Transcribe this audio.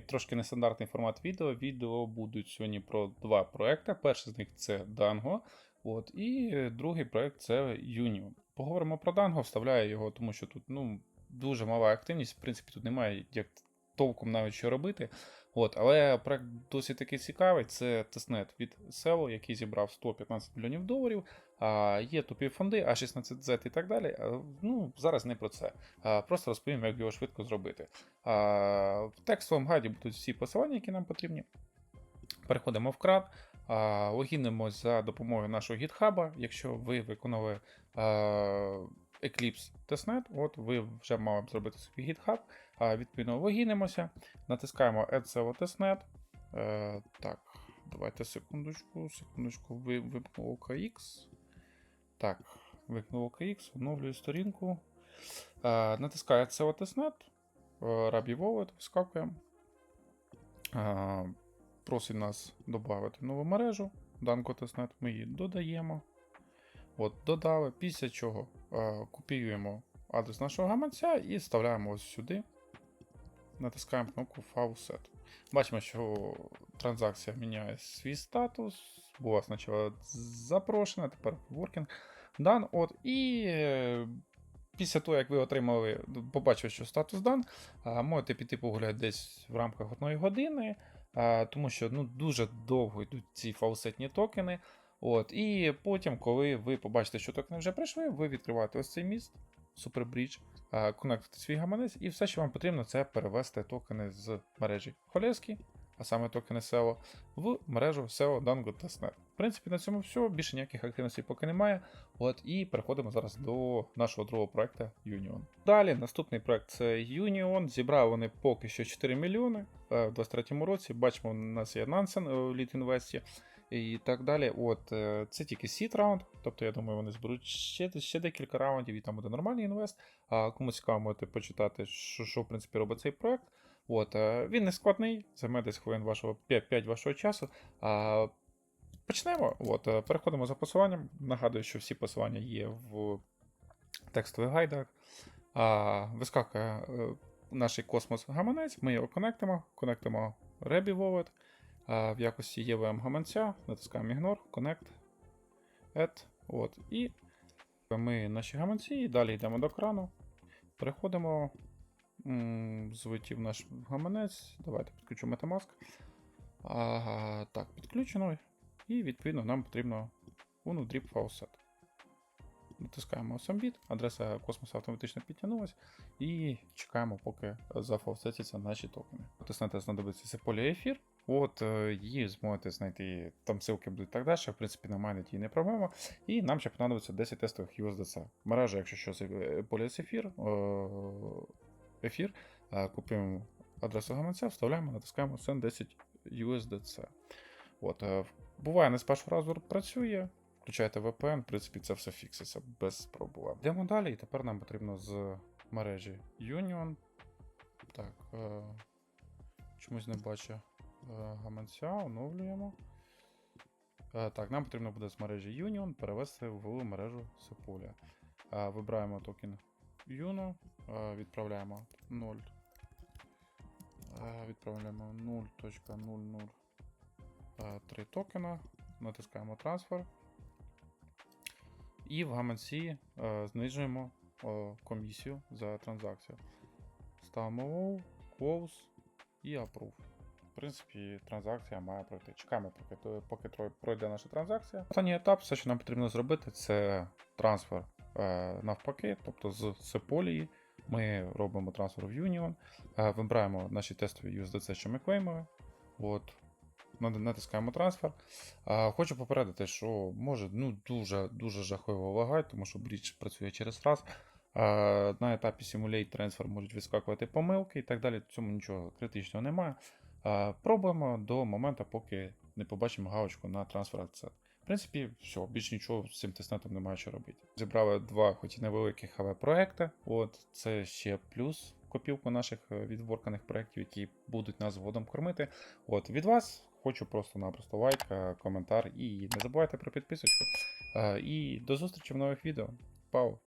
Трошки нестандартний формат відео. Відео будуть сьогодні про два проекти. Перший з них це Dango, от, і другий проект це Union. Поговоримо про Dango, вставляю його, тому що тут ну, дуже мала активність. В принципі, тут немає як толком навіть що робити. От, але проект досить таки цікавий. Це тестнет від SEO, який зібрав 115 мільйонів доларів. А, є тупі фонди, А16Z і так далі. А, ну, зараз не про це. А, просто розповім, як його швидко зробити. А, в текстовому гайді будуть всі посилання, які нам потрібні. Переходимо в кран, а, логінимось за допомогою нашого гітхаба. Якщо ви виконали а, Eclipse Testnet, от ви вже мали б зробити собі GitHub. Відповідно, логінимося, натискаємо Add Testnet. Е, так, давайте секундочку, секундочку, ви, вимкнув OKX. Так, вимкнув OKX, оновлюю сторінку. Е, натискаю Add SEO Testnet, е, Rabi Wallet, вискакуємо. Просить нас додати нову мережу. Danko Testnet, ми її додаємо. От, додали, після чого копіюємо адрес нашого гаманця і вставляємо ось сюди. Натискаємо кнопку Faucet. Бачимо, що транзакція міняє свій статус. Була спочатку запрошена, тепер working done. От, і е, після того, як ви отримали, побачили, що статус дан, е, можете піти погуляти десь в рамках одної години, е, тому що ну, дуже довго йдуть ці фаусетні токени. От, І потім, коли ви побачите, що токени вже прийшли, ви відкриваєте ось цей міст, Superbridge, конектите свій гаманець, і все, що вам потрібно, це перевести токени з мережі Холєвський, а саме токени SEO, в мережу SEO Dango Testnet. В принципі, на цьому все. Більше ніяких активностей поки немає. От, І переходимо зараз до нашого другого проекту Union. Далі, наступний проект це Union. Зібрали вони поки що 4 мільйони е, в 2023 році. Бачимо, у нас є Nansen в Invest і так далі. От, е, Це тільки сіт раунд, тобто я думаю, вони зберуть ще, ще декілька раундів, і там буде нормальний інвест. А кому цікаво, можете почитати, що, що в принципі робить цей проект. От, е, Він не складний, займе десь хвилин вашого 5, 5 вашого часу. А, Почнемо. От, е, Переходимо за посиланням. Нагадую, що всі посилання є в текстових гайдах. А, Вискакує наш космос гаманець, ми його конектимо, конектимо Rebі Wallet. В якості EVM гаманця, натискаємо Ignore, Connect, Add. От, І ми наші гаманці, і далі йдемо до крану. Переходимо звитів наш гаманець. Давайте підключу Metamask. А, так, підключено. І відповідно нам потрібно UNO-Drip Faucet. Натискаємо Sambit, адреса космосу автоматично підтягнулась, і чекаємо, поки зафаусетяться наші токени. Тиснете знадобиться Сеполі ефір. От е, її зможете знайти, там ссылки будуть так далі, в принципі, на майнеті не проблема. І нам ще понадобиться 10 тестових USDC. Мережа, якщо що, це поліс ефір, е, ефір, е, купуємо адресу гаманця, вставляємо, натискаємо Send 10 USDC. От, е, буває, не з першого разу працює. Включайте VPN, в принципі, це все фікситься без проблем. Йдемо далі, і тепер нам потрібно з мережі Union. Так, е, чомусь не бачу е, гаманця, оновлюємо. Е, так, нам потрібно буде з мережі Union перевести в мережу Sepolia. Е, вибираємо токен Uno, е, відправляємо 0. Е, відправляємо 0.003 е, токена, натискаємо трансфер. І в гаманці е, знижуємо е, комісію за транзакцію. Ставимо close і approve. В принципі, транзакція має пройти. Чекаємо, поки, поки пройде наша транзакція. Останній етап, все, що нам потрібно зробити, це трансфер е, навпаки, тобто з Сеполії. Ми робимо трансфер в Union, е, вибираємо наші тестові USDC, що ми клеймили. От, натискаємо трансфер. А, хочу попередити, що може ну, дуже дуже жахливо лагати, тому що брідж працює через раз. А, на етапі Simulate Transfer можуть відскакувати помилки і так далі. В цьому нічого критичного немає. А, пробуємо до моменту, поки не побачимо галочку на Transfer Accept. В принципі, все, більш нічого з цим тестнетом немає що робити. Зібрали два, хоч і невеликих, але проекти. От це ще плюс копілку наших е, відворканих проєктів, які будуть нас згодом кормити. От від вас хочу просто-напросто лайк, е, коментар і не забувайте про підписочку. Е, І до зустрічі в нових відео. Пау!